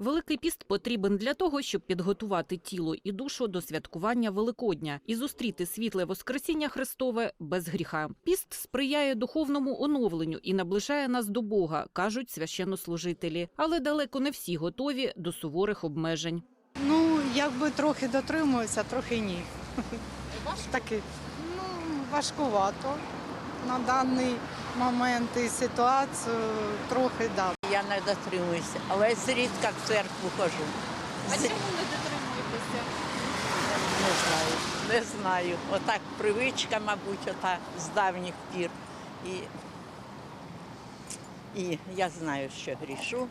Великий піст потрібен для того, щоб підготувати тіло і душу до святкування Великодня і зустріти світле Воскресіння Христове без гріха. Піст сприяє духовному оновленню і наближає нас до Бога, кажуть священнослужителі. Але далеко не всі готові до суворих обмежень. Ну, якби трохи дотримуються, трохи ні. Таки, ну, важкувато. На даний момент і ситуацію трохи да. Я не дотримуюся, але зрідка в церкву хожу. А чому не дотримуєтеся? Не знаю, не знаю. Отак привичка, мабуть, ота з давніх пір. І, і я знаю, що грішу,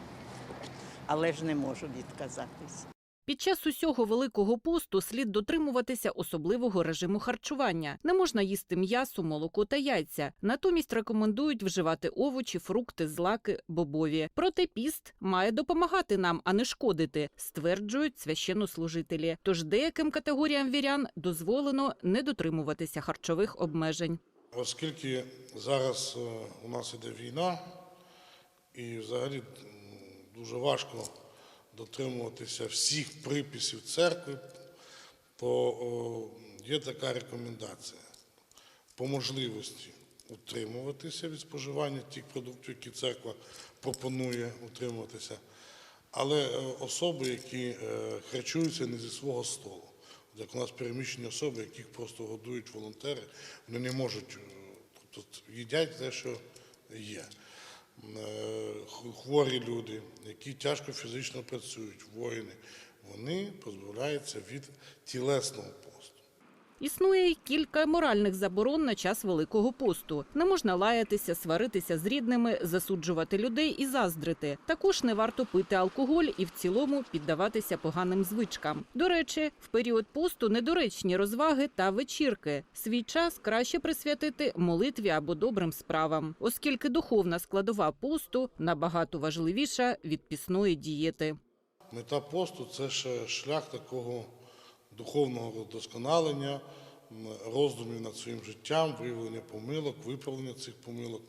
але ж не можу відказатись. Під час усього великого посту слід дотримуватися особливого режиму харчування. Не можна їсти м'ясо, молоко та яйця. Натомість рекомендують вживати овочі, фрукти, злаки, бобові. Проте піст має допомагати нам, а не шкодити, стверджують священнослужителі. Тож деяким категоріям вірян дозволено не дотримуватися харчових обмежень. Оскільки зараз е, у нас іде війна, і взагалі дуже важко дотримуватися всіх приписів церкви, то є така рекомендація по можливості утримуватися від споживання тих продуктів, які церква пропонує утримуватися, але е, особи, які е, харчуються не зі свого столу. Як у нас переміщені особи, яких просто годують волонтери, вони не можуть, е, тобто їдять те, що є. Е, Хворі люди, які тяжко фізично працюють, воїни, вони позбавляються від тілесного посту. Існує й кілька моральних заборон на час Великого посту. Не можна лаятися, сваритися з рідними, засуджувати людей і заздрити. Також не варто пити алкоголь і в цілому піддаватися поганим звичкам. До речі, в період посту недоречні розваги та вечірки. Свій час краще присвятити молитві або добрим справам, оскільки духовна складова посту набагато важливіша від пісної дієти. Мета посту це ще шлях такого духовного вдосконалення, роздумів над своїм життям, виявлення помилок, виправлення цих помилок,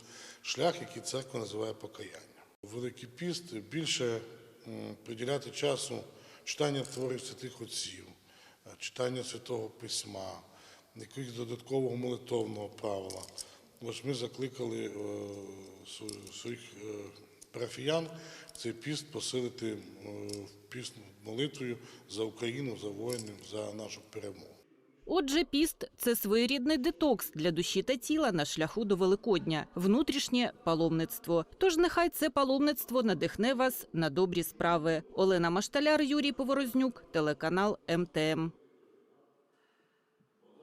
шлях, який церква називає покаяння. Великий піст більше приділяти часу читання творів святих отців, е, читання святого письма, якогось додаткового молитовного правила. Ось ми закликали е, своїх е, парафіян цей піст посилити е, піст молитвою за Україну, за воїнів, за нашу перемогу. Отже, піст це своєрідний детокс для душі та тіла на шляху до Великодня, внутрішнє паломництво. Тож нехай це паломництво надихне вас на добрі справи. Олена Машталяр, Юрій Поворознюк, телеканал МТМ.